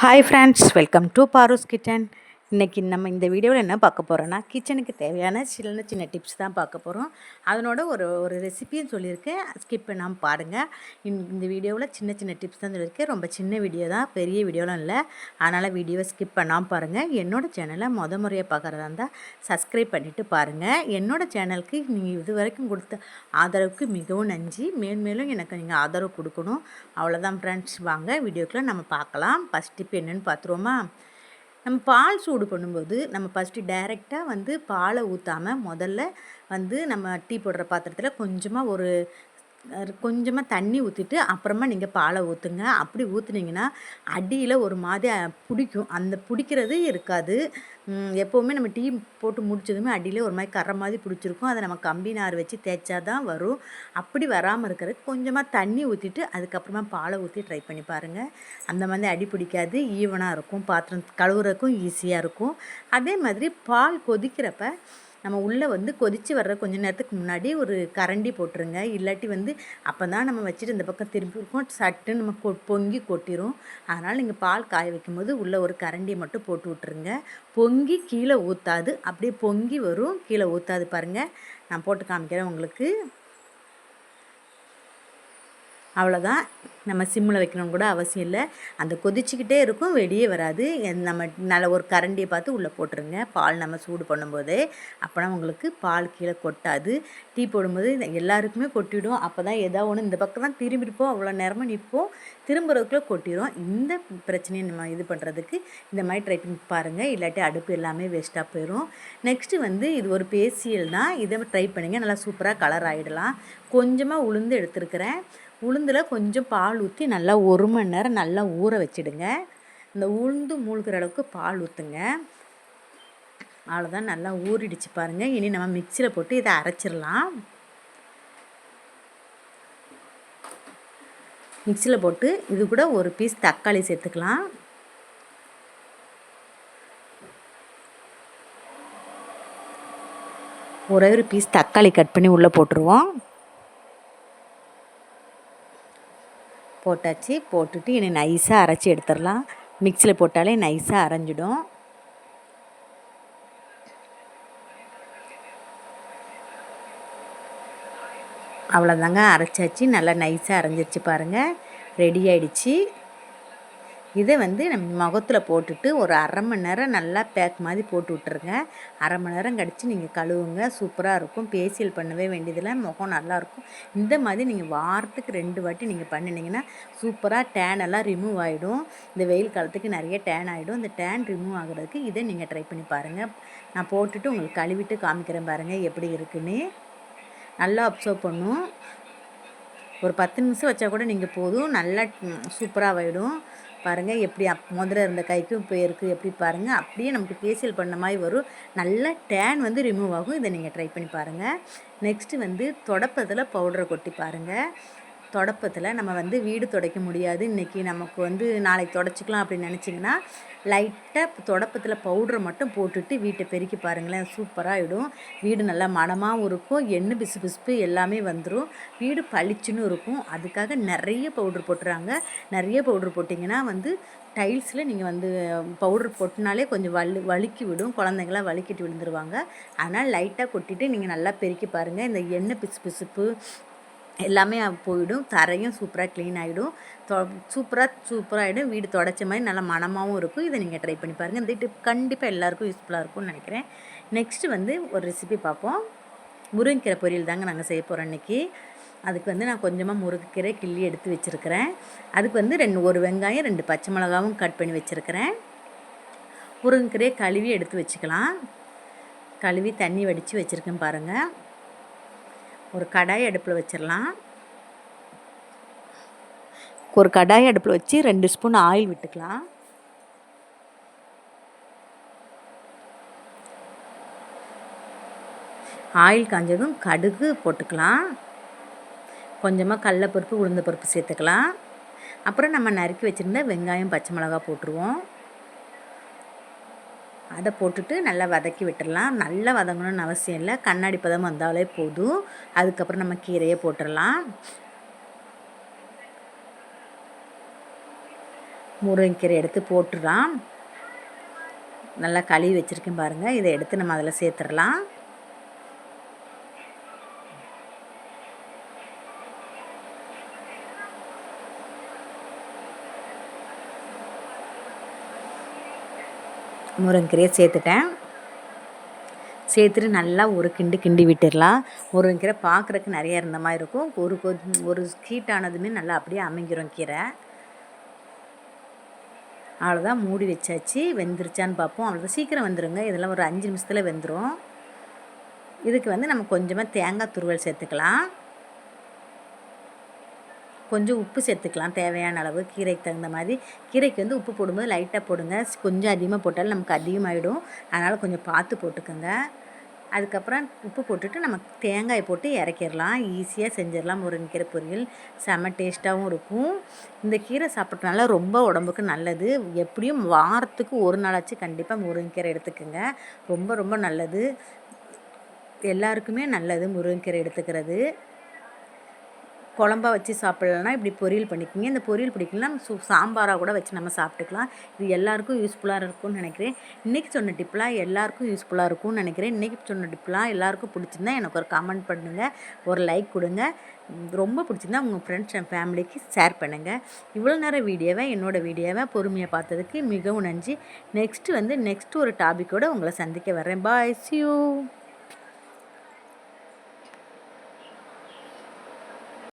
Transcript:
hi friends welcome to Paru's kitchen இன்றைக்கி நம்ம இந்த வீடியோவில் என்ன பார்க்க போகிறோன்னா கிச்சனுக்கு தேவையான சின்ன சின்ன டிப்ஸ் தான் பார்க்க போகிறோம் அதனோட ஒரு ஒரு ரெசிபியும் சொல்லியிருக்கேன் ஸ்கிப் பண்ணாமல் பாருங்கள் இன் இந்த வீடியோவில் சின்ன சின்ன டிப்ஸ் தான் சொல்லியிருக்கேன் ரொம்ப சின்ன வீடியோ தான் பெரிய வீடியோலாம் இல்லை. அதனால் வீடியோவை ஸ்கிப் பண்ணாமல் பாருங்கள் என்னோடய சேனலை முத முறையாக பார்க்குறதா இருந்தால் சப்ஸ்கிரைப் பண்ணிவிட்டு பாருங்கள் என்னோடய சேனலுக்கு நீங்கள் இது வரைக்கும் கொடுத்த ஆதரவுக்கு மிகவும் நன்றி. மேன்மேலும் எனக்கு நீங்கள் ஆதரவு கொடுக்கணும். அவ்வளோதான் ஃப்ரெண்ட்ஸ் வாங்க வீடியோக்குள்ளே நம்ம பார்க்கலாம். ஃபஸ்ட் டிப் என்னென்னு பார்த்துருவோமா? நம்ம பால் சூடு பண்ணும்போது நம்ம ஃபஸ்ட்டு டைரெக்டாக வந்து பாலை ஊற்றாமல் முதல்ல வந்து நம்ம டீ போடுற பாத்திரத்தில் கொஞ்சமாக ஒரு கொஞ்சமாக தண்ணி ஊற்றிட்டு அப்புறமா நீங்கள் பாலை ஊற்றுங்க அப்படி ஊற்றுனீங்கன்னா அடியில் ஒரு மாதிரி பிடிக்கும். அந்த பிடிக்கிறது இருக்காது. எப்போவுமே நம்ம டீ போட்டு முடிச்சதுமே அடியில் ஒரு மாதிரி கரை மாதிரி பிடிச்சிருக்கும். அதை நம்ம கம்பி நார் வச்சு தேய்ச்சா தான் வரும். அப்படி வராமல் இருக்கிறதுக்கு கொஞ்சமாக தண்ணி ஊற்றிட்டு அதுக்கப்புறமா பாலை ஊற்றி ட்ரை பண்ணி பாருங்கள் அந்த மாதிரி அடி பிடிக்காது. ஈவனாக இருக்கும். பாத்திரம் கழுவுறதுக்கும் ஈஸியாக இருக்கும். அதே மாதிரி பால் கொதிக்கிறப்ப நம்ம உள்ளே வந்து கொதித்து வர்ற கொஞ்ச நேரத்துக்கு முன்னாடி ஒரு கரண்டி போட்டுருங்க. இல்லாட்டி வந்து அப்போ தான் நம்ம வச்சுட்டு இந்த பக்கம் திரும்பி இருக்கும். சட்டு நம்ம கொ பொங்கி கொட்டிடும் அதனால் நீங்கள் பால் காய வைக்கும்போது உள்ளே ஒரு கரண்டியை மட்டும் போட்டு விட்ருங்க பொங்கி கீழே ஊற்றாது அப்படியே பொங்கி வரும். கீழே ஊற்றாது பாருங்கள் நான் போட்டு காமிக்கிறேன் உங்களுக்கு. அவ்வளோதான் நம்ம சிம்மில் வைக்கணும்னு கூட அவசியம் இல்லை. அந்த கொதிச்சுக்கிட்டே இருக்கும் வெளியே வராது. நம்ம நல்ல ஒரு கரண்டியை பார்த்து உள்ளே போட்டுருங்க. பால் நம்ம சூடு பண்ணும்போதே அப்போனா உங்களுக்கு பால் கீழே கொட்டாது. டீ போடும்போது எல்லாருக்குமே கொட்டிடும். அப்போ தான் ஏதோ ஒன்று இந்த பக்கம் தான் திரும்பிருப்போம் அவ்வளோ நேரமாக நிற்போம். திரும்புறதுக்குள்ளே கொட்டிடும் இந்த பிரச்சனையை நம்ம இது பண்ணுறதுக்கு இந்த மாதிரி ட்ரை பண்ணி பாருங்கள் இல்லாட்டி அடுப்பு எல்லாமே வேஸ்ட்டாக போயிடும் நெக்ஸ்ட்டு வந்து இது ஒரு பேசியல் தான். இதை ட்ரை பண்ணுங்கள் நல்லா சூப்பராக கலர் ஆகிடலாம் கொஞ்சமாக உளுந்து எடுத்துருக்கிறேன். உளுந்தில் கொஞ்சம் பால் ஊற்றி நல்லா ஒரு மணி நேரம் நல்லா ஊற வச்சிடுங்க. இந்த உளுந்து மூழ்கிற அளவுக்கு பால் ஊற்றுங்க அவ்வளோதான் நல்லா ஊறிடுச்சு பாருங்கள் இனி நம்ம மிக்சியில் போட்டு இதை அரைச்சிடலாம். மிக்சியில் போட்டு இது கூட ஒரு பீஸ் தக்காளி சேர்த்துக்கலாம். ஒரே ஒரு பீஸ் தக்காளி கட் பண்ணி உள்ளே போட்டுருவோம். போட்டாச்சு போட்டுட்டு இனி நைஸாக அரைச்சி எடுத்துடலாம். மிக்சியில் போட்டாலே நைஸாக அரைஞ்சிடும். அவ்வளோதாங்க அரைச்சாச்சு. நல்லா நைஸாக அரைஞ்சிருச்சு பாருங்கள் ரெடி ஆயிடுச்சு. இதை வந்து நம்ம முகத்தில் போட்டுட்டு ஒரு அரை மணி நேரம் நல்லா பேக் மாதிரி போட்டு விட்டுருங்க. அரை மணி நேரம் கழித்து நீங்கள் கழுவுங்க. சூப்பராக இருக்கும். பேசியல் பண்ணவே வேண்டியதில்லை. முகம் நல்லாயிருக்கும் இந்த மாதிரி நீங்கள் வாரத்துக்கு ரெண்டு வாட்டி நீங்கள் பண்ணினீங்கன்னா சூப்பராக டேன் எல்லாம் ரிமூவ் ஆகிடும் இந்த வெயில் காலத்துக்கு நிறைய டேன் ஆகிடும் இந்த டேன் ரிமூவ் ஆகிறதுக்கு இதை நீங்கள் ட்ரை பண்ணி பாருங்கள் நான் போட்டுட்டு உங்களுக்கு கழுவிட்டு காமிக்கிறேன் பாருங்கள் எப்படி இருக்குன்னு. நல்லா அப்சர்வ் பண்ணும். ஒரு பத்து நிமிஷம் வச்சா கூட நீங்கள் போதும். நல்லா சூப்பராக ஆகிடும் பாருங்கள் எப்படி அப் முதல்ல இருந்த கைக்கும் இப்போ இருக்குது எப்படி பாருங்கள் அப்படியே நமக்கு ஃபேஷியல் பண்ண மாதிரி வரும். நல்ல டேன் வந்து ரிமூவ் ஆகும். இதை நீங்கள் ட்ரை பண்ணி பாருங்கள் நெக்ஸ்ட்டு வந்து தொடப்பத்தில் பவுடரை கொட்டி பாருங்கள் தொடப்பத்தில் நம்ம வந்து வீடு துடைக்க முடியாது. இன்றைக்கி நமக்கு வந்து நாளைக்கு தொடச்சிக்கலாம் அப்படின்னு நினச்சிங்கன்னா லைட்டாக தொடப்பத்தில் பவுட்ரை மட்டும் போட்டுட்டு வீட்டை பெருக்கி பாருங்களேன். சூப்பராகிடும் வீடு நல்லா மனமாகவும் இருக்கும். எண்ணெய் பிசு பிசுப்பு எல்லாமே வந்துடும் வீடு பளிச்சுன்னு இருக்கும். அதுக்காக நிறைய பவுட்ரு போட்டுறாங்க. நிறைய பவுட்ரு போட்டிங்கன்னா வந்து டைல்ஸில் நீங்கள் வந்து பவுட்ரு போட்டினாலே கொஞ்சம் வலு வலுக்கி விடும். குழந்தைங்களாம் வலுக்கிட்டு விழுந்துருவாங்க. அதனால் லைட்டாக கொட்டிட்டு நீங்கள் நல்லா பெருக்கி பாருங்கள் இந்த எண்ணெய் பிசு பிசுப்பு எல்லாமே போயிடும் தரையும் சூப்பராக க்ளீன் ஆகிடும் தொ சூப்பராக ஆகிடும் வீடு தொடச்ச மாதிரி நல்லா மனமாகவும் இருக்கும். இதை நீங்கள் ட்ரை பண்ணி பாருங்கள் இந்த டிப் கண்டிப்பாக எல்லாேருக்கும் யூஸ்ஃபுல்லாக இருக்கும்னு நினைக்கிறேன். நெக்ஸ்ட்டு வந்து ஒரு ரெசிபி பார்ப்போம். முருங்கைக்கீரை பொரியல் தாங்க நாங்கள் செய்ய போகிறோம் இன்றைக்கி அதுக்கு வந்து நான் கொஞ்சமாக முருங்கைக்கீரை கிள்ளி எடுத்து வச்சுருக்கிறேன். அதுக்கு வந்து ரெண்டு ஒரு வெங்காயம் ரெண்டு பச்சை மிளகாவும் கட் பண்ணி வச்சுருக்கிறேன். முருங்கைக்கீரையை கழுவி எடுத்து வச்சுக்கலாம். கழுவி தண்ணி வடித்து வச்சுருக்கேன் பாருங்கள் ஒரு கடாய் அடுப்பில் வச்சிடலாம் ஒரு கடாய் அடுப்பில் வச்சு ரெண்டு ஸ்பூன் ஆயில் விட்டுக்கலாம். ஆயில் காஞ்சதும் கடுகு போட்டுக்கலாம். கொஞ்சமாக கடலப்பருப்பு உளுந்த பருப்பு சேர்த்துக்கலாம். அப்புறம் நம்ம நறுக்கி வச்சுருந்த வெங்காயம் பச்சை மிளகா போட்டுருவோம். அதை போட்டுட்டு நல்லா வதக்கி விட்டுடலாம் நல்லா வதங்கணும்னு அவசியம் இல்லை. கண்ணாடி பதம் வந்தாலே போதும். அதுக்கப்புறம் நம்ம கீரையை போட்டுடலாம் முருங்கைக்கீரை எடுத்து போட்டுடலாம் நல்லா கழுவி வச்சுருக்கேன் பாருங்கள் இதை எடுத்து நம்ம அதில் சேர்த்துடலாம் முருங்கீரையை சேர்த்துட்டேன். சேர்த்துட்டு நல்லா ஒரு கிண்டு கிண்டி விட்டுடலாம். முருங்கீரை பார்க்குறக்கு நிறைய இருந்த மாதிரி இருக்கும். ஒரு ஒரு ஹீட்டானதுமே நல்லா அப்படியே அமைஞ்சிரும் கீரை. அவ்வளோதான் மூடி வச்சாச்சு. வெந்துருச்சான்னு பார்ப்போம். அவ்வளோதான் சீக்கிரம் வந்துடுங்க இதெல்லாம் ஒரு அஞ்சு நிமிஷத்தில் வெந்துடும் இதுக்கு வந்து நம்ம கொஞ்சமாக தேங்காய் துருவல் சேர்த்துக்கலாம். கொஞ்சம் உப்பு சேர்த்துக்கலாம். தேவையான அளவு கீரைக்கு தகுந்த மாதிரி. கீரைக்கு வந்து உப்பு போடும்போது லைட்டாக போடுங்க. கொஞ்சம் அதிகமாக போட்டாலும் நமக்கு அதிகமாகிடும் அதனால் கொஞ்சம் பார்த்து போட்டுக்கோங்க. அதுக்கப்புறம் உப்பு போட்டுட்டு நம்ம தேங்காய் போட்டு இறக்கிடலாம். ஈஸியாக செஞ்சிடலாம். முருங்கைக்கீரை பொரியல். செம்ம டேஸ்ட்டாகவும் இருக்கும். இந்த கீரை சாப்பிட்றதுனால ரொம்ப உடம்புக்கு நல்லது. எப்படியும் வாரத்துக்கு ஒரு நாளாச்சும் கண்டிப்பாக முருங்கைக்கீரை எடுத்துக்கோங்க. ரொம்ப ரொம்ப நல்லது. எல்லாருக்குமே நல்லது முருங்கைக்கீரை எடுத்துக்கிறது. குழம்பா வச்சு சாப்பிட்லன்னா இப்படி பொரியல் பண்ணிக்கோங்க. இந்த பொரியல் பிடிக்கலாம் சு சாம்பாராக கூட வச்சு நம்ம சாப்பிட்டுக்கலாம். இது எல்லாருக்கும் யூஸ்ஃபுல்லாக இருக்கும்னு நினைக்கிறேன். இன்றைக்கி சொன்ன டிப்லாம் எல்லாருக்கும் யூஸ்ஃபுல்லாக இருக்கும்னு நினைக்கிறேன். இன்றைக்கி சொன்ன டிப்லாம் எல்லாருக்கும் பிடிச்சிருந்தா எனக்கு ஒரு கமெண்ட் பண்ணுங்கள் ஒரு லைக் கொடுங்க. ரொம்ப பிடிச்சிருந்தா உங்கள் ஃப்ரெண்ட்ஸ் அண்ட் ஃபேமிலிக்கு ஷேர் பண்ணுங்கள் இவ்வளோ நேரம் வீடியோவை என்னோடய வீடியோவை பொறுமையாக பார்த்ததுக்கு மிகவும் நன்றி. நெக்ஸ்ட்டு வந்து நெக்ஸ்ட் ஒரு டாபிக்கோடு உங்களை சந்திக்க வரேன் பாய் சியூ